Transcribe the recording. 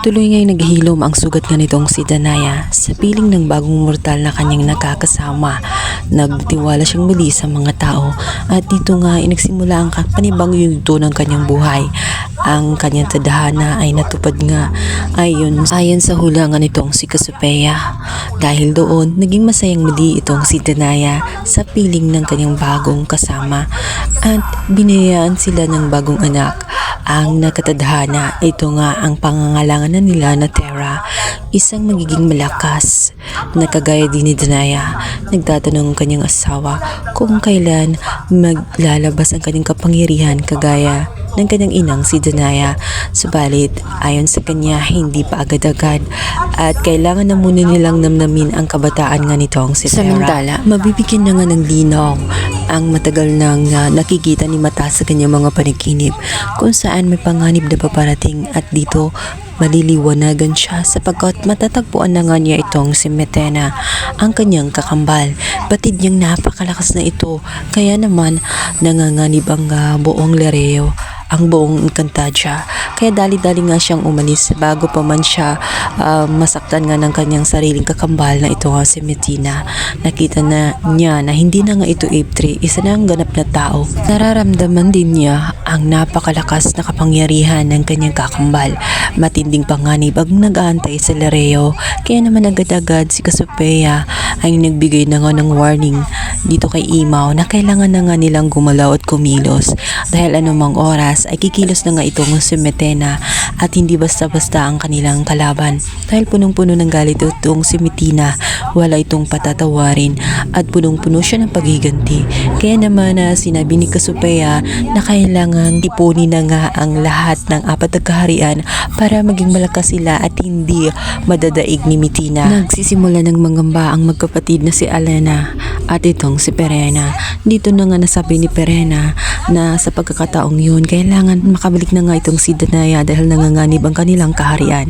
Tuloy nga'y naghihilom ang sugat nga nitong si Danaya sa piling ng bagong mortal na kanyang nakakasama. Nagtiwala siyang muli sa mga tao at dito nga ay nagsimula ang panibagong yugto ng kanyang buhay. Ang kanyang tadhana ay natupad nga ayon, ayon sa hulangan nitong si Kasupeya. Dahil doon, naging masayang muli itong si Danaya sa piling ng kanyang bagong kasama at binayaan sila ng bagong anak ang nakatadhana, ito nga ang pangangalangan na nila na Terra, isang magiging malakas na kagaya din ni Danaya. Nagtatanong ang kanyang asawa kung kailan maglalabas ang kanyang kapangyarihan kagaya ng kanyang inang si Danaya. Subalit, ayon sa kanya, hindi pa agad-agad at kailangan na muna nilang namnamin ang kabataan nga nitong si Terra. Samantala, mabibigyan na nga ng linaw ang matagal nang ah, nakikita ni Mata sa kanyang mga paniginip kung saan may panganib na paparating at dito maliliwanagan siya sapagkat matatagpuan na nga niya itong si Metena, ang kanyang kakambal. Batid niyang napakalakas na ito, kaya naman nanganganib ang ah, buong Lereo ang buong Encantadia. Kaya dali-dali nga siyang umalis bago pa man siya ah, masaktan nga ng kanyang sariling kakambal na ito nga si Metina. Nakita na niya na hindi na nga ito Ape isa na ang ganap na tao. Nararamdaman din niya ang napakalakas na kapangyarihan ng kanyang kakambal. Matinding panganib ang nag-aantay sa Lareo. Kaya naman agad-agad si Cassiopeia ay nagbigay na nga ng warning dito kay Imaw na kailangan na nga nilang gumalaw at kumilos. Dahil anumang oras ay kikilos na nga itong si Metena at hindi basta-basta ang kanilang kalaban. Dahil punong-puno ng galit itong si Mitina wala itong patatawarin at punong-puno siya ng paghiganti. Kaya naman na sinabi ni Cassiopeia na kailangan ipunin na nga ang lahat ng apat na kaharian para maging malakas sila at hindi madadaig ni Mitina. Nagsisimula ng mangamba ang magkapatid na si Alena at itong si Perena. Dito na nga nasabi ni Perena na sa pagkakataong yun, kailangan makabalik na nga itong si Danaya dahil nanganganib ang kanilang kaharian.